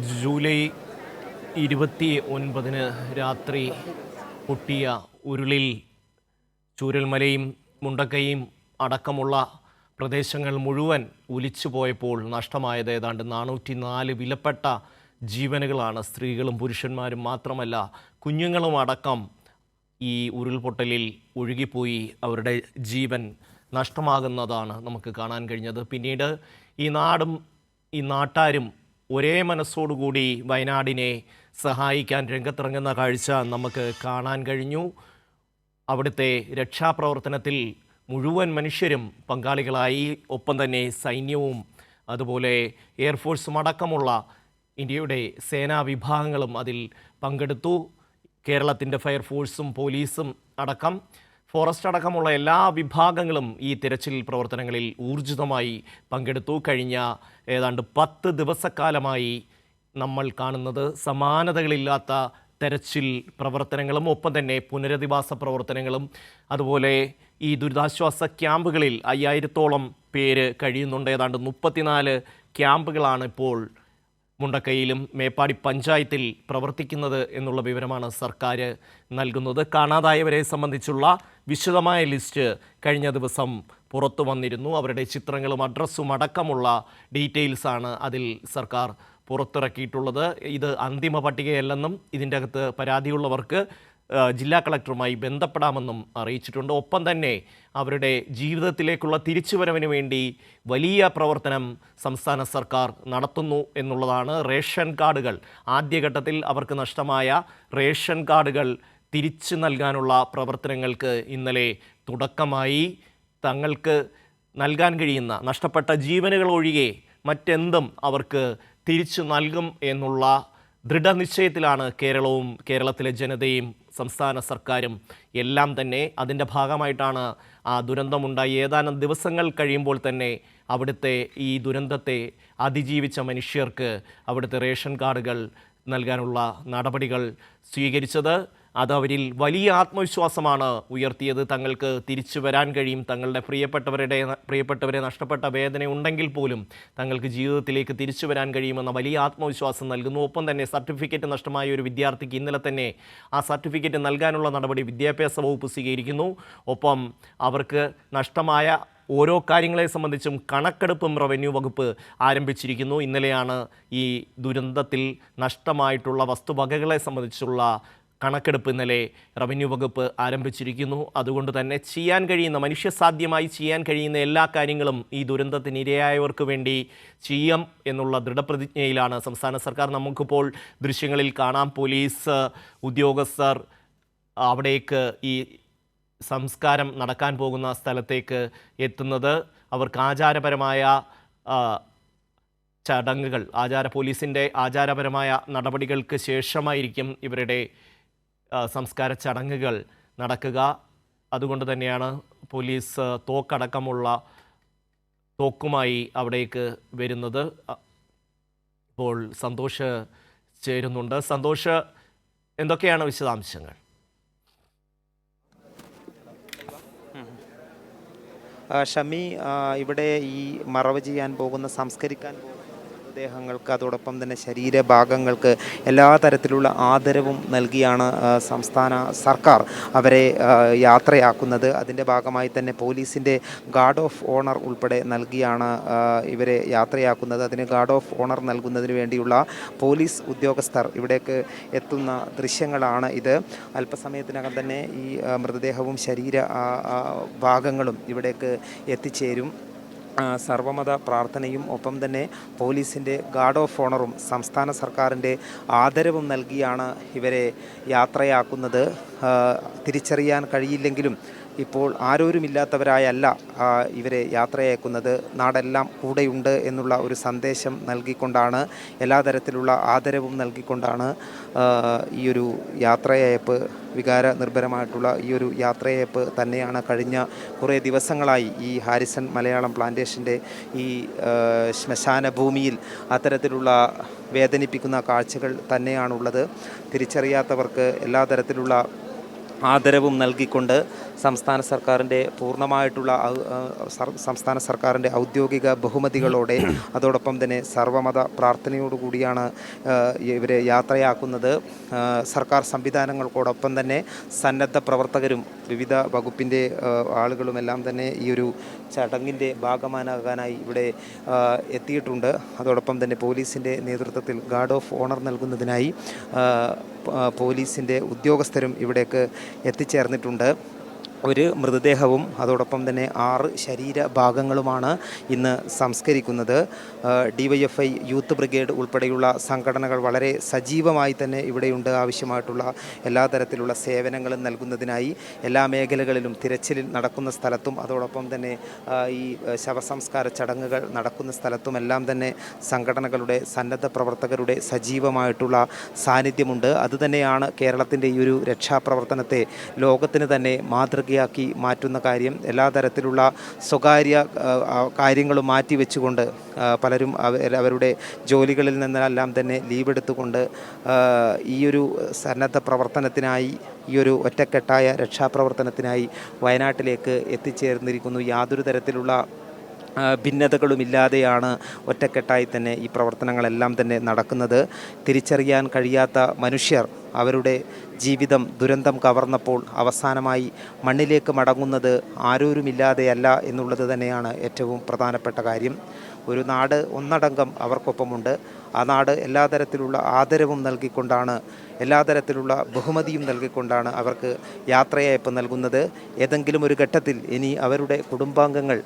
July ഇരുപത്തി ഒൻപതിന് രാത്രി പൊട്ടിയ ഉരുളിൽ ചൂരൽമലയും മുണ്ടക്കയും അടക്കമുള്ള പ്രദേശങ്ങൾ മുഴുവൻ ഒലിച്ചു പോയപ്പോൾ നഷ്ടമായത് ഏതാണ്ട് നാനൂറ്റി നാല് വിലപ്പെട്ട ജീവനുകളാണ് സ്ത്രീകളും പുരുഷന്മാരും മാത്രമല്ല കുഞ്ഞുങ്ങളും അടക്കം ഈ ഉരുൾപൊട്ടലിൽ ഒഴുകിപ്പോയി അവരുടെ ജീവൻ നഷ്ടമാകുന്നതാണ് നമുക്ക് കാണാൻ കഴിഞ്ഞത്. പിന്നീട് ഈ നാടും ഈ നാട്ടാരും ഒരേ മനസ്സോടുകൂടി വയനാടിനെ സഹായിക്കാൻ രംഗത്തിറങ്ങുന്ന കാഴ്ച നമുക്ക് കാണാൻ കഴിഞ്ഞു. അവിടുത്തെ രക്ഷാപ്രവർത്തനത്തിൽ മുഴുവൻ മനുഷ്യരും പങ്കാളികളായി. ഒപ്പം തന്നെ സൈന്യവും അതുപോലെ എയർഫോഴ്സും അടക്കമുള്ള ഇന്ത്യയുടെ സേനാ വിഭാഗങ്ങളും അതിൽ പങ്കെടുത്തു. കേരളത്തിന്റെ ഫയർഫോഴ്സും പോലീസും അടക്കം. ഫോറസ്റ്റ് അടക്കമുള്ള എല്ലാ വിഭാഗങ്ങളും ഈ തിരച്ചിൽ പ്രവർത്തനങ്ങളിൽ ഊർജിതമായി പങ്കെടുത്തു. കഴിഞ്ഞ ഏതാണ്ട് പത്ത് ദിവസക്കാലമായി നമ്മൾ കാണുന്നത് സമാനതകളില്ലാത്ത തെരച്ചിൽ പ്രവർത്തനങ്ങളും ഒപ്പം തന്നെ പുനരധിവാസ പ്രവർത്തനങ്ങളും അതുപോലെ ഈ ദുരിതാശ്വാസ ക്യാമ്പുകളിൽ അയ്യായിരത്തോളം പേര് കഴിയുന്നുണ്ട്. ഏതാണ്ട് മുപ്പത്തിനാല് ക്യാമ്പുകളാണ് ഇപ്പോൾ മുണ്ടക്കയിലും മേപ്പാടി പഞ്ചായത്തിൽ പ്രവർത്തിക്കുന്നത് എന്നുള്ള വിവരമാണ് സർക്കാർ നൽകുന്നത്. കാണാതായവരെ സംബന്ധിച്ചുള്ള വിശദമായ ലിസ്റ്റ് കഴിഞ്ഞ ദിവസം പുറത്തു വന്നിരുന്നു. അവരുടെ ചിത്രങ്ങളും അഡ്രസ്സും അടക്കമുള്ള ഡീറ്റെയിൽസാണ് അതിൽ സർക്കാർ പുറത്തിറക്കിയിട്ടുള്ളത്. ഇത് അന്തിമ പട്ടികയല്ലെന്നും ഇതിന്റെ അകത്ത് പരാതിയുള്ളവർക്ക് ജില്ലാ കളക്ടറുമായി ബന്ധപ്പെടാമെന്നും അറിയിച്ചിട്ടുണ്ട്. ഒപ്പം തന്നെ അവരുടെ ജീവിതത്തിലേക്കുള്ള തിരിച്ചുവരവിന് വേണ്ടി വലിയ പ്രവർത്തനം സംസ്ഥാന സർക്കാർ നടത്തുന്നു എന്നുള്ളതാണ്. റേഷൻ കാർഡുകൾ ആദ്യഘട്ടത്തിൽ അവർക്ക് നഷ്ടമായ റേഷൻ കാർഡുകൾ തിരിച്ചു നൽകാനുള്ള പ്രവർത്തനങ്ങൾക്ക് ഇന്നലെ തുടക്കമായി. തങ്ങൾക്ക് നൽകാൻ കഴിയുന്ന നഷ്ടപ്പെട്ട ജീവനുകൾ ഒഴികെ മറ്റെന്തും അവർക്ക് തിരിച്ചു നൽകും എന്നുള്ള ദൃഢനിശ്ചയത്തിലാണ് കേരളവും കേരളത്തിലെ ജനതയും സംസ്ഥാന സർക്കാരും എല്ലാം തന്നെ അതിന്റെ ഭാഗമായിട്ടാണ് ആ ദുരന്തമുണ്ടായി ഏതാനും ദിവസങ്ങൾ കഴിയുമ്പോൾ തന്നെ അവിടുത്തെ ഈ ദുരന്തത്തെ അതിജീവിച്ച മനുഷ്യർക്ക് അവിടുത്തെ റേഷൻ കാർഡുകൾ നൽകാനുള്ള നടപടികൾ സ്വീകരിച്ചത്. അത് അവരിൽ വലിയ ആത്മവിശ്വാസമാണ് ഉയർത്തിയത്. തങ്ങൾക്ക് തിരിച്ചു വരാൻ കഴിയും. തങ്ങളുടെ പ്രിയപ്പെട്ടവരുടെ പ്രിയപ്പെട്ടവരെ നഷ്ടപ്പെട്ട വേദന ഉണ്ടെങ്കിൽ പോലും തങ്ങൾക്ക് ജീവിതത്തിലേക്ക് തിരിച്ചു വരാൻ കഴിയുമെന്ന വലിയ ആത്മവിശ്വാസം നൽകുന്നു. ഒപ്പം തന്നെ സർട്ടിഫിക്കറ്റ് നഷ്ടമായ ഒരു വിദ്യാർത്ഥിക്ക് ഇന്നലെ തന്നെ ആ സർട്ടിഫിക്കറ്റ് നൽകാനുള്ള നടപടി വിദ്യാഭ്യാസ വകുപ്പ് സ്വീകരിക്കുന്നു. ഒപ്പം അവർക്ക് നഷ്ടമായ ഓരോ കാര്യങ്ങളെ സംബന്ധിച്ചും കണക്കെടുപ്പും റവന്യൂ വകുപ്പ് ആരംഭിച്ചിരിക്കുന്നു. ഇന്നലെയാണ് ഈ ദുരന്തത്തിൽ നഷ്ടമായിട്ടുള്ള വസ്തുവകകളെ സംബന്ധിച്ചുള്ള കണക്കെടുപ്പ് ഇന്നലെ റവന്യൂ വകുപ്പ് ആരംഭിച്ചിരിക്കുന്നു. അതുകൊണ്ട് തന്നെ ചെയ്യാൻ കഴിയുന്ന മനുഷ്യസാധ്യമായി ചെയ്യാൻ കഴിയുന്ന എല്ലാ കാര്യങ്ങളും ഈ ദുരന്തത്തിന് ഇരയായവർക്ക് വേണ്ടി ചെയ്യാം എന്നുള്ള ദൃഢപ്രതിജ്ഞയിലാണ് സംസ്ഥാന സർക്കാർ. നമുക്കിപ്പോൾ ദൃശ്യങ്ങളിൽ കാണാം പോലീസ് ഉദ്യോഗസ്ഥർ അവിടേക്ക് ഈ സംസ്കാരം നടക്കാൻ പോകുന്ന സ്ഥലത്തേക്ക് എത്തുന്നത്. അവർക്ക് ആചാരപരമായ ചടങ്ങുകൾ ആചാര പോലീസിന്റെ ആചാരപരമായ നടപടികൾക്ക് ശേഷമായിരിക്കും ഇവരുടെ സംസ്കാര ചടങ്ങുകൾ നടക്കുക. അതുകൊണ്ട് തന്നെയാണ് പോലീസ് തോക്കടക്കമുള്ള തോക്കുമായി അവിടേക്ക് വരുന്നത്. ഇപ്പോൾ സന്തോഷ് ചേരുന്നുണ്ട്. സന്തോഷ് എന്തൊക്കെയാണ് വിശദാംശങ്ങൾ? ഷമി ഇവിടെ ഈ മറവ് ചെയ്യാൻ പോകുന്ന സംസ്കരിക്കാൻ പോകുന്ന മൃതദേഹങ്ങൾക്ക് അതോടൊപ്പം തന്നെ ശരീരഭാഗങ്ങൾക്ക് എല്ലാ തരത്തിലുള്ള ആദരവും നൽകിയാണ് സംസ്ഥാന സർക്കാർ അവരെ യാത്രയാക്കുന്നത്. അതിന്റെ ഭാഗമായി തന്നെ പോലീസിന്റെ ഗാർഡ് ഓഫ് ഓണർ ഉൾപ്പെടെ നൽകിയാണ് ഇവരെ യാത്രയാക്കുന്നത്. അതിന് ഗാർഡ് ഓഫ് ഓണർ നൽകുന്നതിന് വേണ്ടിയുള്ള പോലീസ് ഉദ്യോഗസ്ഥർ ഇവിടേക്ക് എത്തുന്ന ദൃശ്യങ്ങളാണ് ഇത്. അല്പസമയത്തിനകം തന്നെ ഈ മൃതദേഹവും ശരീര ഭാഗങ്ങളും ഇവിടേക്ക് എത്തിച്ചേരും. സർവമത പ്രാർത്ഥനയും ഒപ്പം തന്നെ പോലീസിന്റെ ഗാർഡ് ഓഫ് ഓണറും സംസ്ഥാന സർക്കാരിന്റെ ആദരവും നൽകിയാണ് ഇവരെ യാത്രയാക്കുന്നത്. തിരിച്ചറിയാൻ കഴിയില്ലെങ്കിലും ഇപ്പോൾ ആരോരുമില്ലാത്തവരായല്ല ഇവരെ യാത്രയക്കുന്നത് നാടെല്ലാം കൂടെയുണ്ട് എന്നുള്ള ഒരു സന്ദേശം നൽകിക്കൊണ്ടാണ് എല്ലാ തരത്തിലുള്ള ആദരവും നൽകിക്കൊണ്ടാണ് ഈ ഒരു യാത്രയയപ്പ് വികാര നിർഭരമായിട്ടുള്ള ഈ ഒരു യാത്രയയപ്പ് തന്നെയാണ്. കഴിഞ്ഞ കുറേ ദിവസങ്ങളായി ഈ ഹാരിസൺ മലയാളം പ്ലാന്റേഷന്റെ ഈ ശ്മശാന ഭൂമിയിൽ അത്തരത്തിലുള്ള വേദനിപ്പിക്കുന്ന കാഴ്ചകൾ തന്നെയാണുള്ളത്. തിരിച്ചറിയാത്തവർക്ക് എല്ലാ തരത്തിലുള്ള ആദരവും നൽകിക്കൊണ്ട് സംസ്ഥാന സർക്കാരിന്റെ പൂർണമായിട്ടുള്ള സംസ്ഥാന സർക്കാരിന്റെ ഔദ്യോഗിക ബഹുമതികളോടെ അതോടൊപ്പം തന്നെ സർവമത പ്രാർത്ഥനയോടുകൂടിയാണ് ഇവരെ യാത്രയാക്കുന്നത്. സർക്കാർ സംവിധാനങ്ങൾക്കോടൊപ്പം തന്നെ സന്നദ്ധ പ്രവർത്തകരും വിവിധ വകുപ്പിന്റെ ആളുകളുമെല്ലാം തന്നെ ഈ ഒരു ചടങ്ങിന്റെ ഭാഗമാനാകാനായി ഇവിടെ എത്തിയിട്ടുണ്ട്. അതോടൊപ്പം തന്നെ പോലീസിന്റെ നേതൃത്വത്തിൽ ഗാർഡ് ഓഫ് ഓണർ നൽകുന്നതിനായി പോലീസിന്റെ ഉദ്യോഗസ്ഥരും ഇവിടേക്ക് എത്തിച്ചേർന്നിട്ടുണ്ട്. ഒരു മൃതദേഹവും അതോടൊപ്പം തന്നെ ആറ് ശരീരഭാഗങ്ങളുമാണ് ഇന്ന് സംസ്കരിക്കുന്നത്. ഡിവൈഎഫ്ഐ യൂത്ത് ബ്രിഗേഡ് ഉൾപ്പെടെയുള്ള സംഘടനകൾ വളരെ സജീവമായി തന്നെ ഇവിടെയുണ്ട്. ആവശ്യമായിട്ടുള്ള എല്ലാ തരത്തിലുള്ള സേവനങ്ങളും നൽകുന്നതിനായി എല്ലാ മേഖലകളിലും തിരച്ചിൽ നടക്കുന്ന സ്ഥലത്തും അതോടൊപ്പം തന്നെ ഈ ശവസംസ്കാര ചടങ്ങുകൾ നടക്കുന്ന സ്ഥലത്തും എല്ലാം തന്നെ സംഘടനകളുടെ സന്നദ്ധ പ്രവർത്തകരുടെ സജീവമായിട്ടുള്ള സാന്നിധ്യമുണ്ട്. അതുതന്നെയാണ് കേരളത്തിന്റെ ഈ ഒരു രക്ഷാപ്രവർത്തനത്തെ ലോകത്തിന് തന്നെ മാതൃകയാക്കി മാറ്റുന്ന കാര്യം എല്ലാ തരത്തിലുള്ള സ്വകാര്യ കാര്യങ്ങളും മാറ്റി വെച്ചുകൊണ്ട് പലരും അവ- അവരുടെ ജോലികളിൽ നിന്നെല്ലാം തന്നെ ലീവ് എടുത്തുകൊണ്ട് ഈയൊരു സന്നദ്ധ പ്രവർത്തനത്തിനായി ഈ ഒരു ഒറ്റക്കെട്ടായ രക്ഷാപ്രവർത്തനത്തിനായി വയനാട്ടിലേക്ക് എത്തിച്ചേർന്നിരിക്കുന്നു. യാതൊരു തരത്തിലുള്ള ഭിന്നതകളുമില്ലാതെയാണ് ഒറ്റക്കെട്ടായി തന്നെ ഈ പ്രവർത്തനങ്ങളെല്ലാം തന്നെ നടക്കുന്നത്. തിരിച്ചറിയാൻ കഴിയാത്ത മനുഷ്യർ അവരുടെ ജീവിതം ദുരന്തം കവർന്നപ്പോൾ അവസാനമായി മണ്ണിലേക്ക് മടങ്ങുന്നത് ആരോരുമില്ലാതെയല്ല എന്നുള്ളത് തന്നെയാണ് ഏറ്റവും പ്രധാനപ്പെട്ട കാര്യം. ഒരു നാട് ഒന്നടങ്കം അവർക്കൊപ്പമുണ്ട്. ആ നാട് എല്ലാ തരത്തിലുള്ള ആദരവും നൽകിക്കൊണ്ടാണ് എല്ലാ തരത്തിലുള്ള ബഹുമതിയും നൽകിക്കൊണ്ടാണ് അവർക്ക് യാത്രയയപ്പ് നൽകുന്നത്. ഏതെങ്കിലും ഒരു ഘട്ടത്തിൽ ഇനി അവരുടെ കുടുംബാംഗങ്ങൾ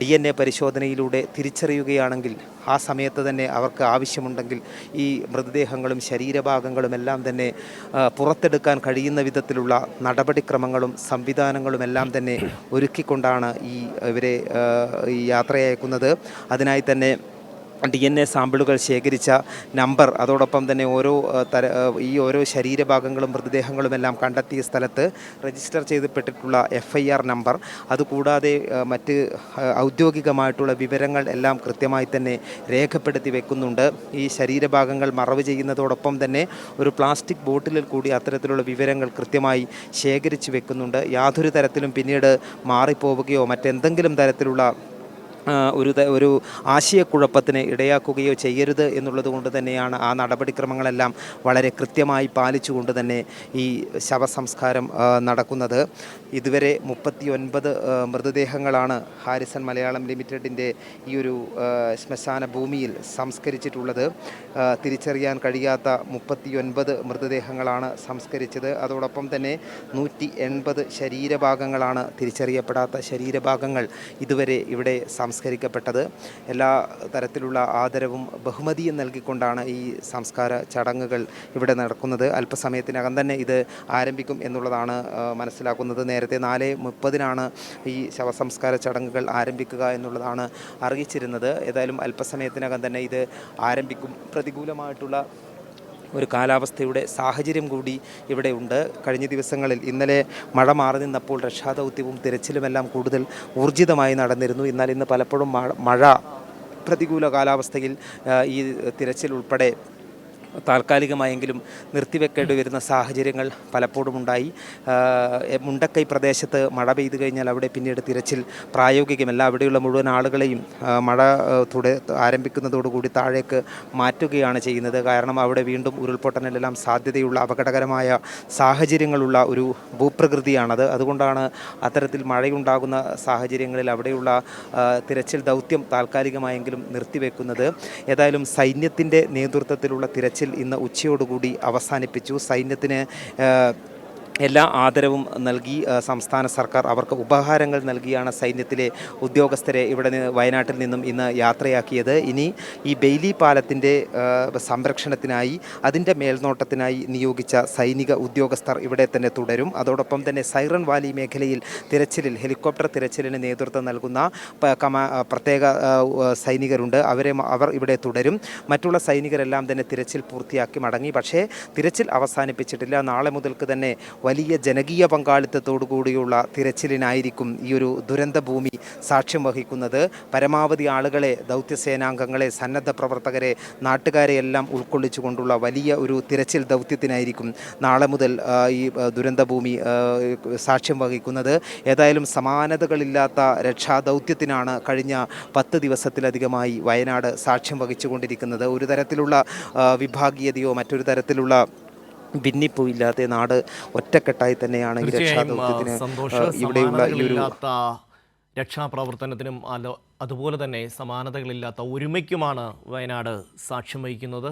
ഡി എൻ എ പരിശോധനയിലൂടെ തിരിച്ചറിയുകയാണെങ്കിൽ ആ സമയത്ത് തന്നെ അവർക്ക് ആവശ്യമുണ്ടെങ്കിൽ ഈ മൃതദേഹങ്ങളും ശരീരഭാഗങ്ങളും എല്ലാം തന്നെ ആ, പുറത്തെടുക്കാൻ കഴിയുന്ന വിധത്തിലുള്ള നടപടിക്രമങ്ങളും സംവിധാനങ്ങളും എല്ലാം തന്നെ ഒരുക്കിക്കൊണ്ടാണ് ഈ ഇവരെ ഈ യാത്രയയക്കുന്നത് അതിനായി തന്നെ ഡി എൻ എ സാമ്പിളുകൾ ശേഖരിച്ച നമ്പർ അതോടൊപ്പം തന്നെ ഓരോ തര ഈ ഓരോ ശരീരഭാഗങ്ങളും മൃതദേഹങ്ങളും എല്ലാം കണ്ടെത്തിയ സ്ഥലത്ത് രജിസ്റ്റർ ചെയ്തപ്പെട്ടിട്ടുള്ള എഫ് ഐ ആർ നമ്പർ. അതുകൂടാതെ മറ്റ് ഔദ്യോഗികമായിട്ടുള്ള വിവരങ്ങൾ എല്ലാം കൃത്യമായി തന്നെ രേഖപ്പെടുത്തി വെക്കുന്നുണ്ട്. ഈ ശരീരഭാഗങ്ങൾ മറവ് ചെയ്യുന്നതോടൊപ്പം തന്നെ ഒരു പ്ലാസ്റ്റിക് ബോട്ടിലിൽ കൂടി അത്തരത്തിലുള്ള വിവരങ്ങൾ കൃത്യമായി ശേഖരിച്ച് വെക്കുന്നുണ്ട്. യാതൊരു തരത്തിലും പിന്നീട് മാറിപ്പോവുകയോ മറ്റെന്തെങ്കിലും തരത്തിലുള്ള ഒരു ഒരു ആശയക്കുഴപ്പത്തിന് ഇടയാക്കുകയോ ചെയ്യരുത് എന്നുള്ളത് കൊണ്ട് തന്നെയാണ് ആ നടപടിക്രമങ്ങളെല്ലാം വളരെ കൃത്യമായി പാലിച്ചുകൊണ്ട് തന്നെ ഈ ശവസംസ്കാരം നടക്കുന്നത്. ഇതുവരെ മുപ്പത്തി ഒൻപത് മൃതദേഹങ്ങളാണ് ഹാരിസൺ മലയാളം ലിമിറ്റഡിന്റെ ഈ ഒരു ശ്മശാന ഭൂമിയിൽ സംസ്കരിച്ചിട്ടുള്ളത്. തിരിച്ചറിയാൻ കഴിയാത്ത മുപ്പത്തിയൊൻപത് മൃതദേഹങ്ങളാണ് സംസ്കരിച്ചത്. അതോടൊപ്പം തന്നെ നൂറ്റി എൺപത് ശരീരഭാഗങ്ങളാണ് തിരിച്ചറിയപ്പെടാത്ത ശരീരഭാഗങ്ങൾ ഇതുവരെ ഇവിടെ സംസ്കരിക്കപ്പെട്ടത്. എല്ലാ തരത്തിലുള്ള ആദരവും ബഹുമതിയും നൽകിക്കൊണ്ടാണ് ഈ സംസ്കാര ചടങ്ങുകൾ ഇവിടെ നടക്കുന്നത്. അല്പസമയത്തിനകം തന്നെ ഇത് ആരംഭിക്കും എന്നുള്ളതാണ് മനസ്സിലാക്കുന്നത്. നേരത്തെ നാല് മുപ്പതിനാണ് ഈ ശവസംസ്കാര ചടങ്ങുകൾ ആരംഭിക്കുക എന്നുള്ളതാണ് അറിയിച്ചിരുന്നത്. ഏതായാലും അല്പസമയത്തിനകം തന്നെ ഇത് ആരംഭിക്കും. പ്രതികൂലമായിട്ടുള്ള ഒരു കാലാവസ്ഥയുടെ സാഹചര്യം കൂടി ഇവിടെ ഉണ്ട്. കഴിഞ്ഞ ദിവസങ്ങളിൽ ഇന്നലെ മഴ മാറി നിന്നപ്പോൾ രക്ഷാദൗത്യവും തിരച്ചിലുമെല്ലാം കൂടുതൽ ഊർജിതമായി നടന്നിരുന്നു. എന്നാൽ ഇന്ന് പലപ്പോഴും മഴ- പ്രതികൂല കാലാവസ്ഥയിൽ ഈ തിരച്ചിൽ ഉൾപ്പെടെ താൽക്കാലികമായെങ്കിലും നിർത്തിവെക്കേണ്ടി വരുന്ന സാഹചര്യങ്ങൾ പലപ്പോഴും ഉണ്ടായി. മുണ്ടക്കൈ പ്രദേശത്ത് മഴ പെയ്തു കഴിഞ്ഞാൽ അവിടെ പിന്നീട് തിരച്ചിൽ പ്രായോഗികമല്ല അവിടെയുള്ള മുഴുവൻ ആളുകളെയും മഴ തുട ആരംഭിക്കുന്നതോടുകൂടി താഴേക്ക് മാറ്റുകയാണ് ചെയ്യുന്നത്. കാരണം അവിടെ വീണ്ടും ഉരുൾപൊട്ടലിനെല്ലാം സാധ്യതയുള്ള അപകടകരമായ സാഹചര്യങ്ങളുള്ള ഒരു ഭൂപ്രകൃതിയാണത്. അതുകൊണ്ടാണ് അത്തരത്തിൽ മഴയുണ്ടാകുന്ന സാഹചര്യങ്ങളിൽ അവിടെയുള്ള തിരച്ചിൽ ദൗത്യം താൽക്കാലികമായെങ്കിലും നിർത്തിവെക്കുന്നത്. ഏതായാലും സൈന്യത്തിന്റെ നേതൃത്വത്തിലുള്ള തിരച്ചിൽ ഇന്ന് ഉച്ചയോടുകൂടി അവസാനിപ്പിച്ചു. സൈന്യത്തിന് എല്ലാ ആദരവും നൽകി സംസ്ഥാന സർക്കാർ അവർക്ക് ഉപഹാരങ്ങൾ നൽകിയാണ് സൈന്യത്തിലെ ഉദ്യോഗസ്ഥരെ ഇവിടെ നിന്ന് വയനാട്ടിൽ നിന്നും ഇന്ന് യാത്രയാക്കിയത്. ഇനി ഈ ബെയ്ലി പാലത്തിന്റെ സംരക്ഷണത്തിനായി അതിന്റെ മേൽനോട്ടത്തിനായി നിയോഗിച്ച സൈനിക ഉദ്യോഗസ്ഥർ ഇവിടെ തന്നെ തുടരും. അതോടൊപ്പം തന്നെ സൈറൺ വാലി മേഖലയിൽ തിരച്ചിലിൽ ഹെലികോപ്റ്റർ തിരച്ചിലിന് നേതൃത്വം നൽകുന്ന കമാ പ്രത്യേക സൈനികരുണ്ട്. അവരെ അവർ ഇവിടെ തുടരും. മറ്റുള്ള സൈനികരെല്ലാം തന്നെ തിരച്ചിൽ പൂർത്തിയാക്കി മടങ്ങി. പക്ഷേ തിരച്ചിൽ അവസാനിപ്പിച്ചിട്ടില്ല. നാളെ മുതൽക്ക് തന്നെ വലിയ ജനകീയ പങ്കാളിത്തത്തോടു കൂടിയുള്ള തിരച്ചിലിനായിരിക്കും ഈ ഒരു ദുരന്ത ഭൂമി സാക്ഷ്യം വഹിക്കുന്നത്. പരമാവധി ആളുകളെ ദൗത്യസേനാംഗങ്ങളെ സന്നദ്ധ പ്രവർത്തകരെ നാട്ടുകാരെ എല്ലാം ഉൾക്കൊള്ളിച്ചുകൊണ്ടുള്ള വലിയ ഒരു തിരച്ചിൽ ദൗത്യത്തിനായിരിക്കും നാളെ മുതൽ ഈ ദുരന്ത ദുരന്തഭൂമി സാക്ഷ്യം വഹിക്കുന്നത്. ഏതായാലും സമാനതകളില്ലാത്ത രക്ഷാദൗത്യത്തിനാണ് കഴിഞ്ഞ പത്ത് ദിവസത്തിലധികമായി വയനാട് സാക്ഷ്യം വഹിച്ചുകൊണ്ടിരിക്കുന്നത്. ഒരു തരത്തിലുള്ള വിഭാഗീയതയോ മറ്റൊരു തരത്തിലുള്ള ഭിന്നിപ്പോ ഇല്ലാതെ നാട് ഒറ്റക്കെട്ടായി തന്നെയാണ് ഈ രക്ഷാദൗത്യത്തിന് ഇവിടെയുള്ള ഈ ഒരു രക്ഷാപ്രവർത്തനത്തിനും അതുപോലെ തന്നെ സമാനതകളില്ലാത്ത ഒരുമയ്ക്കുമാണ് വയനാട് സാക്ഷ്യം വഹിക്കുന്നത്.